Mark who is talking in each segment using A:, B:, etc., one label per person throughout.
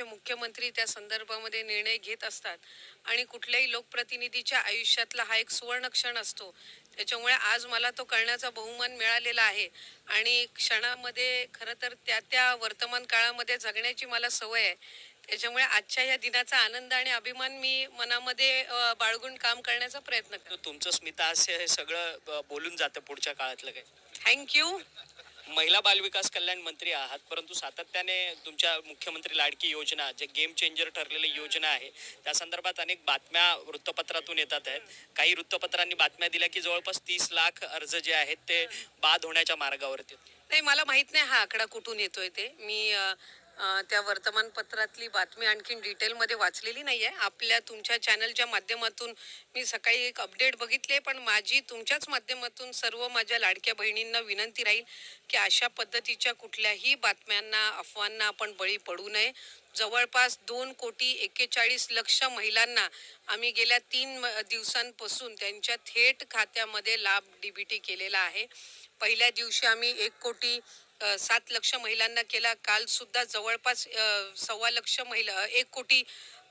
A: राज्याचे मुख्यमंत्री त्या संदर्भामध्ये निर्णय घेत असतात. आणि कुठल्याही लोकप्रतिनिधीच्या आयुष्यातला हा एक सुवर्ण क्षण असतो. त्याच्यामुळे आज मला तो करण्याचा बहुमान मिळालेला आहे. आणि क्षणामध्ये खरं तर त्या त्या वर्तमान काळामध्ये जगण्याची मला सवय आहे. त्याच्यामुळे आजच्या या दिनाचा आनंद आणि अभिमान मी मनामध्ये बाळगून काम करण्याचा प्रयत्न करते.
B: तुमचं स्मिताहास्य हे सगळं बोलून जातं पुढच्या काळातलं काय
A: थँक्यू.
B: महिला बालविकास कल्याण मंत्री आहात परंतु सातत्याने तुमच्या मुख्यमंत्री लाडकी योजना जे गेम चेंजर ठरलेली योजना आहे त्या संदर्भात अनेक बातम्या वृत्तपत्रातून येतात आहेत काही वृत्तपत्रांनी बातम्या दिल्या की जवळपास तीस लाख अर्ज जे आहेत ते बाद होण्याच्या मार्गावरती आहेत.
A: नाही मला माहीत नाही हा आकडा कुठून येतोय ते मी त्या वर्तमानपत्रातली बातमी आणखीन डिटेलमध्ये वाचलेली नाही आहे आपल्या तुमच्या चॅनलच्या माध्यमातून मी सकाळी एक अपडेट बघितले आहे पण माझी तुमच्याच माध्यमातून सर्व माझ्या लाडक्या बहिणींना विनंती राहील की अशा पद्धतीच्या कुठल्याही बातम्यांना अफवांना आपण बळी पडू नये. जवळपास दोन कोटी एक्केचाळीस लक्ष महिलांना आम्ही गेल्या तीन म- दिवसांपासून त्यांच्या थेट खात्यामध्ये लाभ डीबीटी केलेला आहे. पहिल्या दिवशी आम्ही एक कोटी सात लक्ष महिलांना केला. काल सुद्धा जवळपास सव्वा लक्ष महिला एक कोटी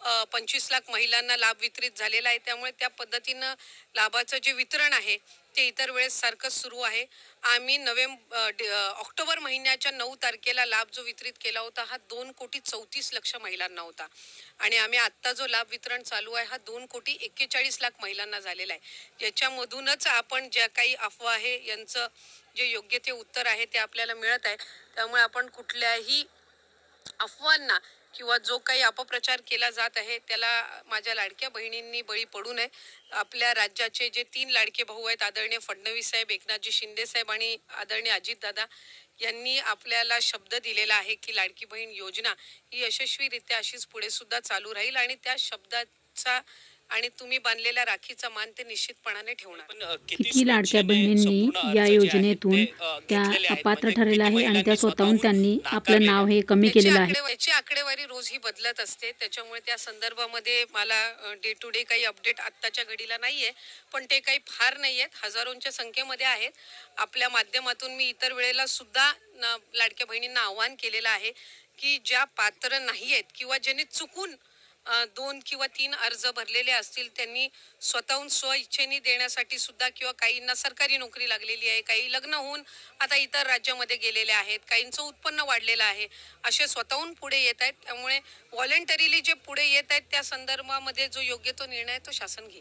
A: पंचवीस लाख महिलांना लाभ वितरित झालेला आहे. त्यामुळे त्या पद्धतीनं लाभाचं जे वितरण आहे ते इतर वेळेस सारखंच सुरू आहे. आम्ही नोव्हेंबर ऑक्टोबर महिन्याच्या नऊ तारखेला लाभ जो वितरित केला होता हा दोन कोटी चौतीस लक्ष महिलांना होता. आणि आम्ही आत्ता जो लाभ वितरण चालू आहे हा दोन कोटी एक्केचाळीस लाख महिलांना झालेला आहे. याच्यामधूनच आपण ज्या काही अफवा आहे यांचं जे योग्य ते उत्तर आहे ते आपल्याला मिळत आहे. त्यामुळे आपण कुठल्याही अफवांना किंवा जो काही अपप्रचार केला जात आहे त्याला माझ्या लाडक्या बहिणींनी बळी पडू नये. आपल्या राज्याचे जे तीन लाडके भाऊ आहेत आदरणीय फडणवीस साहेब एकनाथजी शिंदे साहेब आणि आदरणीय अजितदादा यांनी आपल्याला शब्द दिलेला आहे की लाडकी बहीण योजना ही यशस्वीरित्या अशीच पुढे सुद्धा चालू राहील आणि त्या शब्दाचा आणि तुम्ही बांधलेल्या राखीचा मान ते निश्चितपणाने ठेवणार.
C: किती लाडक्या बहिणींनी या योजनेतून त्या
B: आहेत.
C: अपात्र
B: म्हणजे
C: ठरलेल्या आहे आणि त्या स्वतःहून त्यांनी आपलं नाव? हे कमी केलेलं आहे.
A: याची आकडेवारी रोज ही बदलत असते. त्याच्यामुळे त्या संदर्भामध्ये मला डे टू डे काही अपडेट आत्ताच्या घडीला नाहीये. पण ते काही फार नाही आहेत हजारोंच्या संख्येमध्ये आहेत. आपल्या माध्यमातून मी इतर वेळेला सुद्धा लाडक्या बहिणींना आव्हान केलेलं आहे की ज्या पात्र नाही आहेत किंवा ज्यांनी चुकून दोन किंवा तीन अर्ज भरलेले असतील त्यांनी स्वतःहून स्वइच्छेने देण्यासाठी सुद्धा किंवा काहींना सरकारी नोकरी लागलेली आहे काही लग्न होऊन आता इतर राज्यामध्ये गेलेले आहेत काहींचं उत्पन्न वाढलेलं आहे असे स्वतःहून पुढे येत आहेत. त्यामुळे व्हॉलेंटरीली जे पुढे येत आहेत त्या संदर्भामध्ये जो योग्य तो निर्णय तो शासन घेईल.